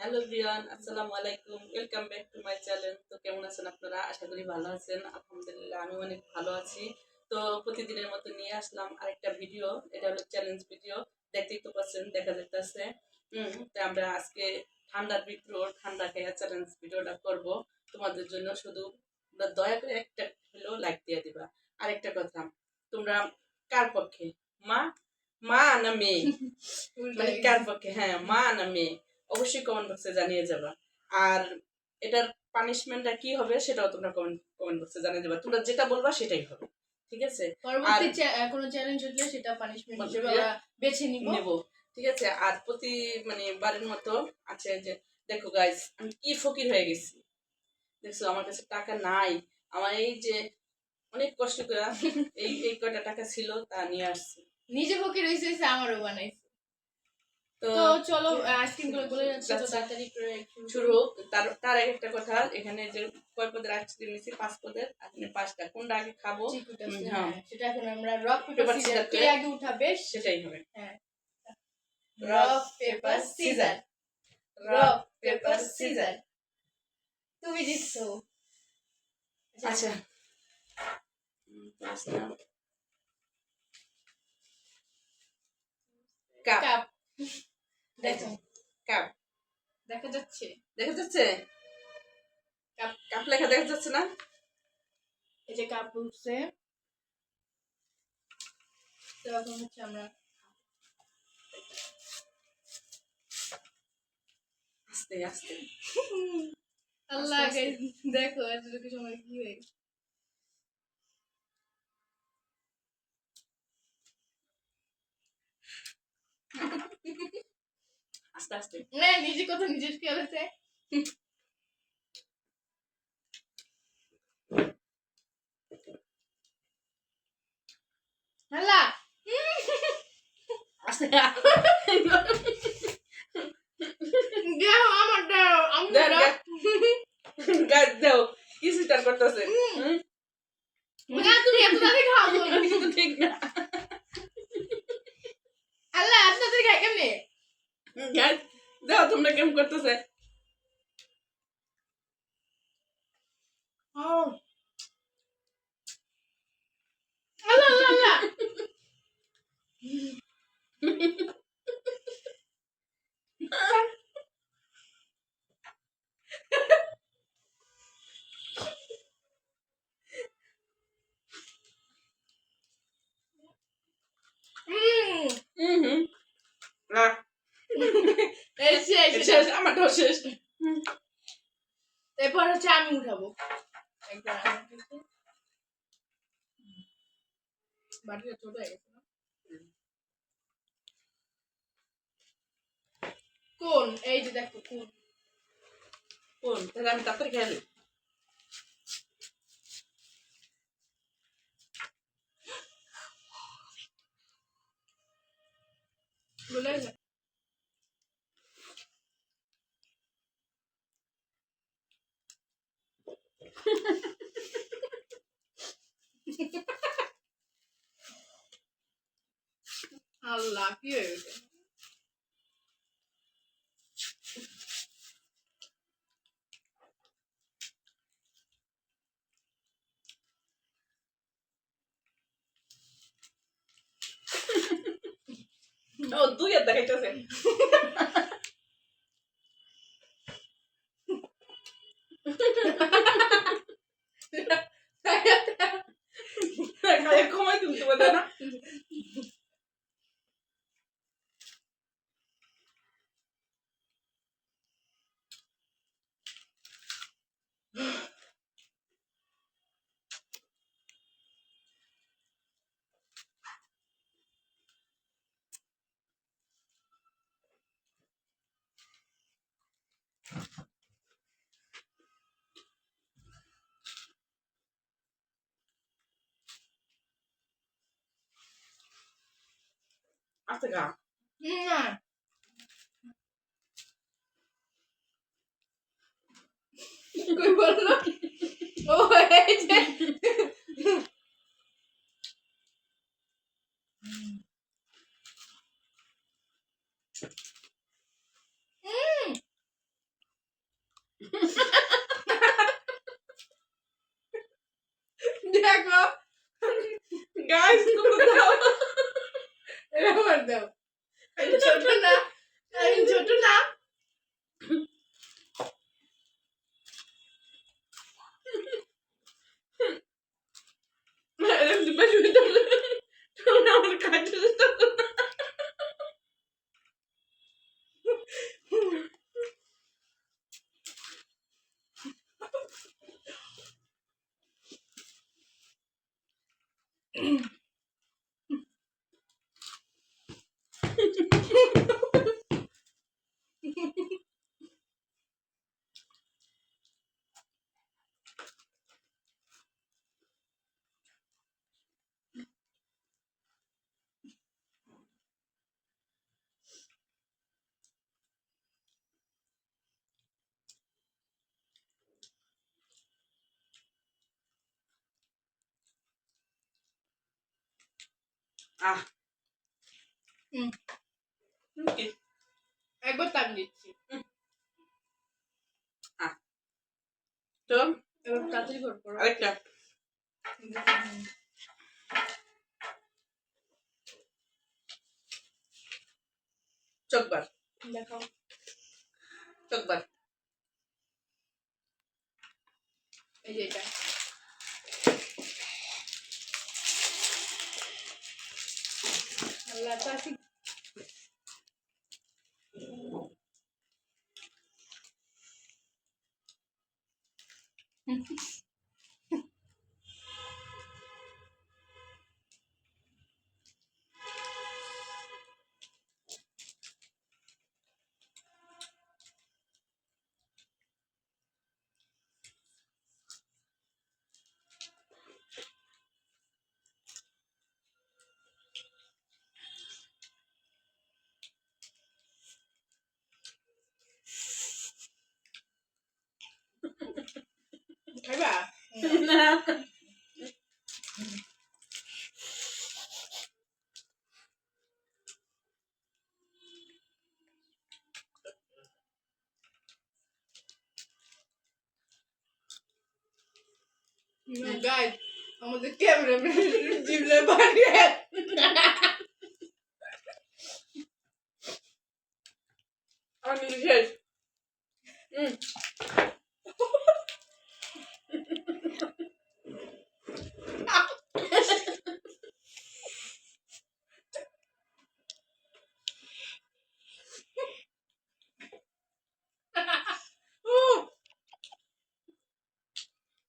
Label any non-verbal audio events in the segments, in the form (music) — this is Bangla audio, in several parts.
হ্যালো রিয়ান আসসালামু আলাইকুম welcome back to my channel তো কেমন আছেন আপনারা? আশা করি ভালো আছেন। আলহামদুলিল্লাহ আমি অনেক ভালো আছি। তো প্রতিদিনের মতো নিয়ে আসলাম আরেকটা ভিডিও এটা হলো চ্যালেঞ্জ ভিডিও দেখতেই তো পাচ্ছেন দেখা যাইতেছে। হুম তো আমরা আজকে ঠান্ডার ভিতর ঠান্ডা খেয়ে চ্যালেঞ্জ ভিডিওটা করব। তোমাদের জন্য শুধু দয়া করে একটা হলো লাইক দিয়ে দিবা। আরেকটা কথা তোমরা কার পক্ষে? মা? মা না মেয়ে? (laughs) মানে কার পক্ষে? হ্যাঁ মা না মেয়ে? অবশ্যই কমেন্ট বক্সে জানিয়ে যাবা। আর এটার পানিশমেন্টটা কি হবে সেটাও তোমরা কমেন্ট কমেন্ট বক্সে জানিয়ে যাবা। তোমরা যেটা বলবা সেটাই হবে। ঠিক আছে? পরবর্তী কোনো চ্যালেঞ্জ উঠলে সেটা পানিশমেন্ট হিসেবে আমরা বেছে নিব। নেব। ঠিক আছে? আর প্রতি মানে বারের মতো আছে যে দেখো গাইস আমি কি ফকির হয়ে গেছি। দেখছ আমার কাছে টাকা নাই। আমার এই যে অনেক কষ্ট করে এই এই কয়টা টাকা ছিল তা নিয়ে আসছি। নিজে ফকির হইছে আমারও বানাইছে। তো চলো আইসক্রিমগুলো যাচ্ছে তাড়াতাড়ি করে শুরু হোক। তার তার আগে একটা কথা এখানে যে কয় পদের আইসক্রিম নিয়েছি? পাঁচ পদের। এখানে পাঁচটা। কোনটা আগে খাব? হ্যাঁ। সেটা এখন আমরা রক পেপার সিজার কে আগে উঠাবে। সেটাই হবে। হ্যাঁ। Rock paper scissor rock paper scissor তুমি জিতছো আচ্ছা। কাপ। কাপ। দেখো কাপ। দেখা যাচ্ছে। দেখা যাচ্ছে? কাপ কাপ লেখা দেখা যাচ্ছে না? এই যে কাপ উঠছে। তো হচ্ছে আমরা আস্তে আস্তে। আল্লাহ দেখো এতটুকু সময় কি হয়ে? গেছে। (laughs) আস্তে আস্তে। না নিজে কথা নিজের খেয়াল আছে হ্যালা। আস্তে দাও আমার দাও আমি দেন, দাও গাছ দাও কি সিটার করতেছে হুম? না তুমি এত তাড়াতাড়ি খাওয়াবো এটা তো ঠিক না আল্লাহ এত তাড়াতাড়ি খাই কেমনে গাছ দাও তোমরা কেমন করতেছে আল্লাহ আল্লাহ আল্লাহ হুম হুম হুম রাখ এই শেষ এটা। শেষ। এরপর হচ্ছে আমি উঠাবো। একবার বাটিটা ছোট হয়ে গেছে কোন? এই যে দেখো কোন? কোন? তাহলে আমি তাড়াতাড়ি খেয়ালি বলে গেছে। আল্লাহ কি হয়ে গেছে ও দুই আর দেখাইতেছে খালি কমাই তুমি তোমাদের না আস্তে গা না কই বলল ও এই যে আহ হুম। হুম, কি একবার তাক দিচ্ছি। তো? এবার তাড়াতাড়ি করে করো আরেকটা। চকবার দেখাও। চকবার আমাদের ক্যামেরাম্যান জিবলে বাড়িয়ে আমি শেষ। হুম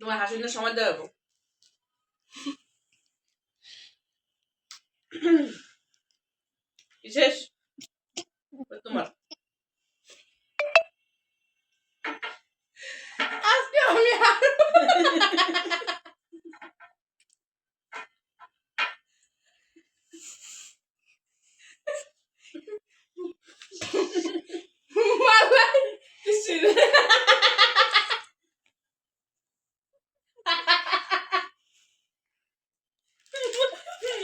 তোমার হাসির জন্য সময় দেওয়া যাব কি শেষ তোমার আজকে আমি আর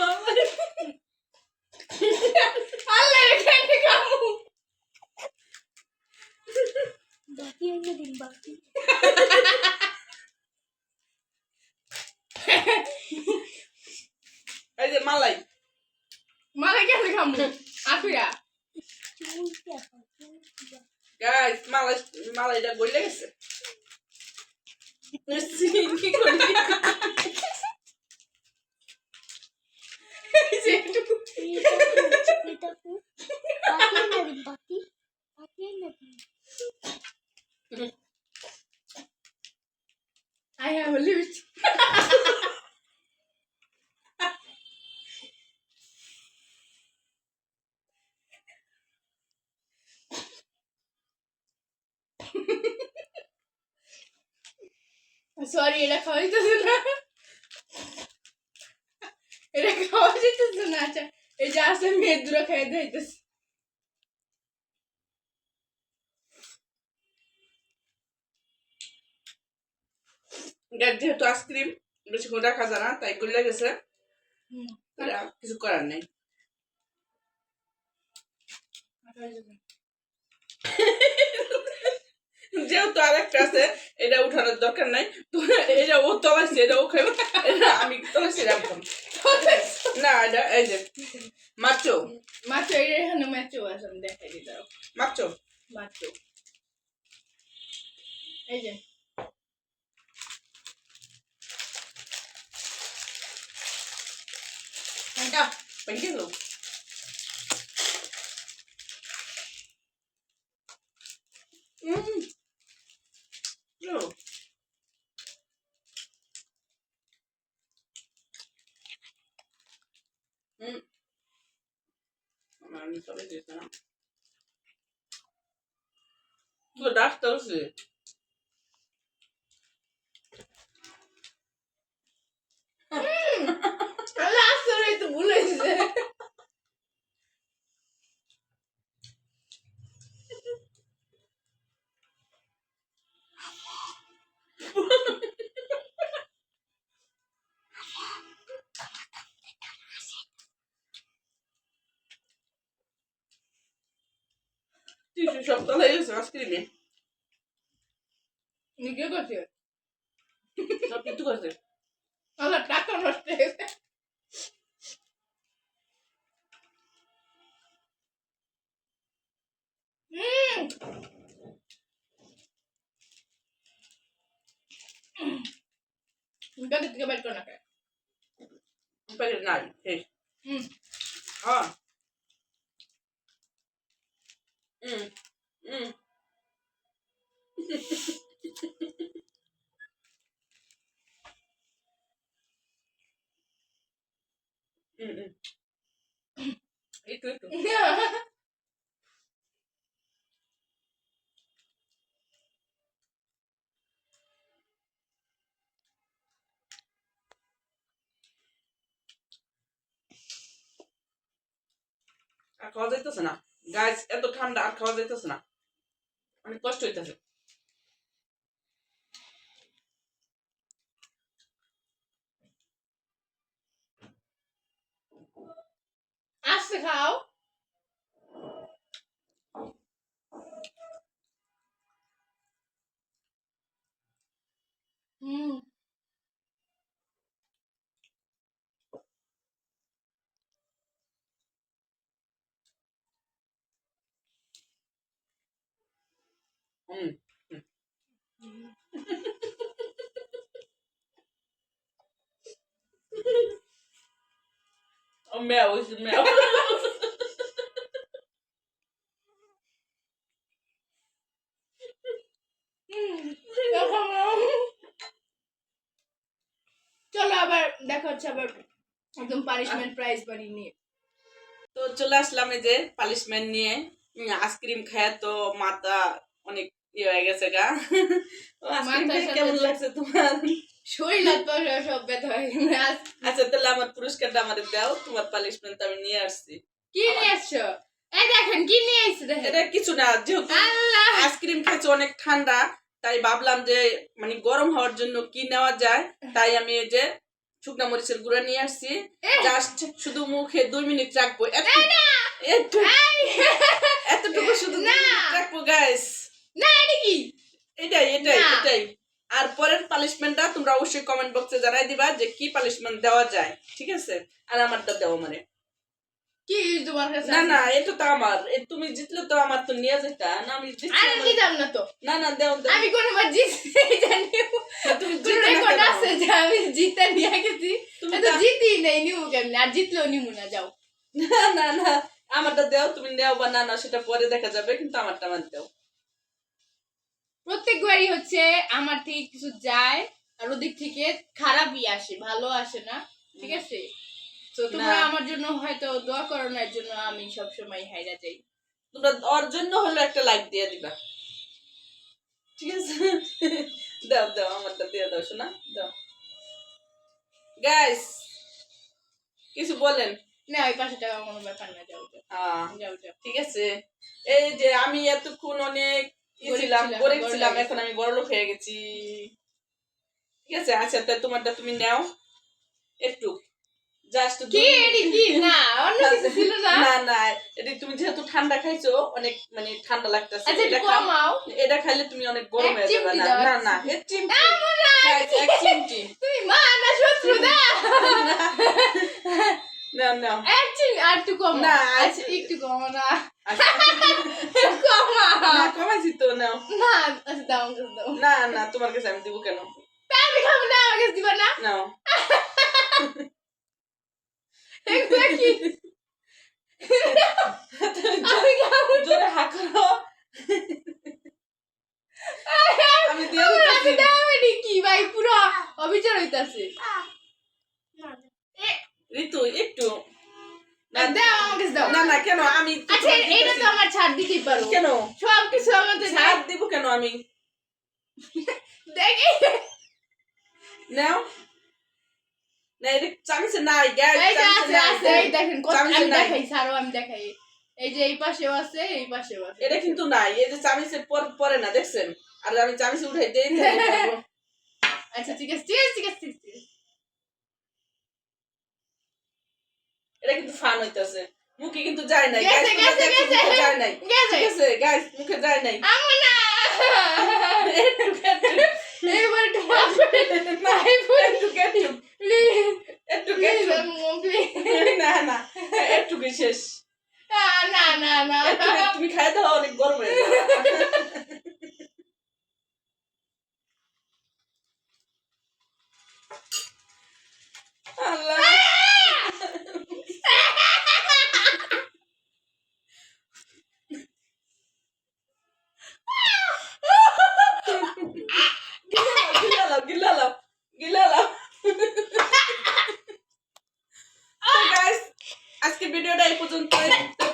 মালাই আল্লাহ রে কেন কামু বাকি এনে দিন বাকি এই যে মালাই। মালাই কেন কামু আফিরা। গাইস মালাই মালাইটা গলে গেছে। কি করলি? এই যে একটু। এটা এটা এটা খাওয়া যেতেছে না এটা খাওয়া যেতেছে না আচ্ছা এই যে আছে মেয়ের দূরে খাই দিতেছে যেহেতু আইসক্রিম বেশিক্ষণ রাখা যায় না তাই গলে গেছে কিছু করার নেই যেহেতু আরেকটা আছে এটা উঠানোর দরকার নাই। তো এটা ও তলাইছে এটা ও খাইবে। এটা আমি তলাইছি রাখতাম না এটা এই যে মাচো। মাত্র এই এখানে ম্যাচও আছে আমি দেখাই দাও মাচো। মাত্র এই যে। এটা গেল রাস্তায় তো ভুলেছে Tio, já falei isso, eu acho que ele Ninguém gostou. উম। প্যাকেট থেকে বের করে না খায়। প্যাকেট নাই শেষ হুম হ্যাঁ হুম হুম হুম হুম একটু একটু আর খাওয়া যাইতেছে না। গাছ এত ঠান্ডা আর খাওয়া যাইতেছে না। অনেক কষ্ট হইতেছে। আসতে খাও। ও মেও হইছে মেও চলো আবার দেখা হচ্ছে আবার একদম পানিশমেন্ট প্রাইজ বানিয়ে নিয়ে তো চলে আসলাম এই যে পালিশমেন্ট নিয়ে আইসক্রিম খায় তো মাথা অনেক ইয়ে হয়ে গেছে গা ও আইসক্রিম মাথার খেয়ে সাথে কেমন সাথে- লাগছে তোমার শরীর হাত পা সব ব্যথা হয়ে গেছে আজ আচ্ছা তাহলে আমার পুরস্কারটা আমাদের দাও তোমার পালিশমেন্ট আমি নিয়ে আসছি কি নিয়ে আসছো এই দেখেন কি নিয়ে আসছে দেখেন এটা কিছু না যেহেতু আইসক্রিম খেয়েছে অনেক ঠান্ডা তাই ভাবলাম যে মানে গরম হওয়ার জন্য কি নেওয়া যায় তাই আমি এই যে শুকনা মরিচের গুঁড়া নিয়ে আসছি। জাস্ট শুধু মুখে দুই মিনিট রাখব এত- এত- এতটুকু শুধু রাখব গাইস না এটা কি? এটাই এটাই এটাই। আর পরের পালিশমেন্টটা তোমরা অবশ্যই কমেন্ট বক্সে জানাই দিবা যে কি পালিশমেন্ট দেওয়া যায় ঠিক আছে? আর আমারটা দেওয়া মানে কি তোমার কাছে না না এটা তো আমার। তুমি জিতলে তো আমার তো নিয়ে যেতা। না আমি আরে নিতাম না তো। না না দেও আমি কোনোবার জিতে জানি তুমি কোনো জিতে না রেকর্ড আছে যে আমি জিতে নিয়ে গেছি? তুমি তা- জিতি নেই নিমু কেমনি? আর জিতলেও নিমু না যাও। না না না। আমারটা দেও তুমি নেও বা না না সেটা পরে দেখা যাবে কিন্তু আমারটা আমার দেও। প্রত্যেকবারই হচ্ছে আমার থেকে কিছু যায় আর ওদিক থেকে খারাপই আসে ভালো আসে না ঠিক আছে? তো তোমরা আমার জন্য হয়তো দোয়া করো না এর জন্য আমি সবসময় হাইরা যাই। তোমরা ওর জন্য হলো একটা লাইক দিয়ে দিবা। ঠিক আছে? দাও দাও আমারটা দিয়ে দাও শোনা দাও। গাইস কিছু বলেন? না ওই পাঁচশো টাকা কোনো ব্যাপার না যাও যাও। ঠিক আছে? এই যে আমি এতক্ষণ অনেক ছিলাম গরিব ছিলাম এখন আমি বড় লোক হয়ে গেছি। ঠিক আছে আচ্ছা তা তোমারটা তুমি নাও। একটু জাস্ট কি এডি কি? না অন্য কিছু ছিল না। না না এটা তুমি যেহেতু ঠান্ডা খাইছো অনেক মানে ঠান্ডা লাগতেছে। আচ্ছা এটা কমাও। এটা খাইলে তুমি অনেক গরম হয়ে যাবে। না না না এক চিমটি। না, এক চিমটি। তুমি মা না শত্রু দা না না। এক চিন আর একটু কম না, আচ্ছা। একটু কম না। আচ্ছা, না কমাইছি তো নাও না আচ্ছা দাও আমাকে দাও না না তোমার কাছে আমি দিব কেন আমি খাব না আমাকে দিবা না নাও এগুলো কি আমি খাব জোরে হাঁকো আমি দিয়ে আমার দাও এডি কি ভাই পুরো অবিচার হইতাছে ঋতু একটু দাও আমাকে দাও না না কেন? আমি আচ্ছা তোমাকে তো আমার ছাড় দিতেই পারো। কেন? সব কিছু আমাদের ছাড় দিব কেন আমি? দেখি। নাও। না এটা চামিচে নাই গ্যাস এই যে আছে আছে এই দেখেন কত আমি দেখাই ছাড়ো আমি দেখাই। এই যে এই পাশেও আছে এই পাশেও আছে। এটা কিন্তু নাই এই যে পর- পরে না দেখছেন? আর আমি চামিচে উঠাই দেই আচ্ছা ঠিক আছে ঠিক আছে ঠিক আছে ঠিক আছে। এটা কিন্তু ফান হইতাছে। মুখে কিন্তু যায় নাই। গেছে, Guys, তোমরা গেছে, দেখছ, গেছে। মুখে যায় নাই। গেছে। ঠিক আছে গাইস মুখে যায় নাই। আমু না (laughs) একটু একটু এবার একটু মাফ করে না, একটু একটু একটু প্লিজ একটু প্লিজ একটু আম্মু প্লিজ না না একটু শেষ না না না একটু না তুমি খাই দাও অনেক গরম হয়ে যাবে। আল্লাহ গিলালাও গিলালাও গিলালাও তো গাইস আজকে ভিডিওটা এই পর্যন্ত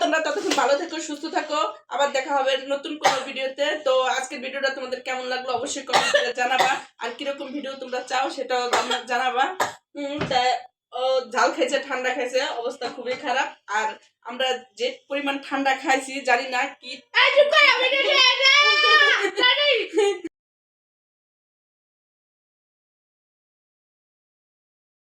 তোমরা ততক্ষণ ভালো থেকো, সুস্থ থাকো। আবার দেখা হবে নতুন কোনো ভিডিওতে। তো আজকের ভিডিওটা তোমাদের কেমন লাগল অবশ্যই কমেন্ট করে জানাবা। আর কীরকম ভিডিও তোমরা চাও সেটাও জানাবা। ও, ঝাল খাইছে, ঠান্ডা খাইছে, অবস্থা খুবই খারাপ। আর আমরা যে পরিমাণ ঠান্ডা খাইছি, জানি না কি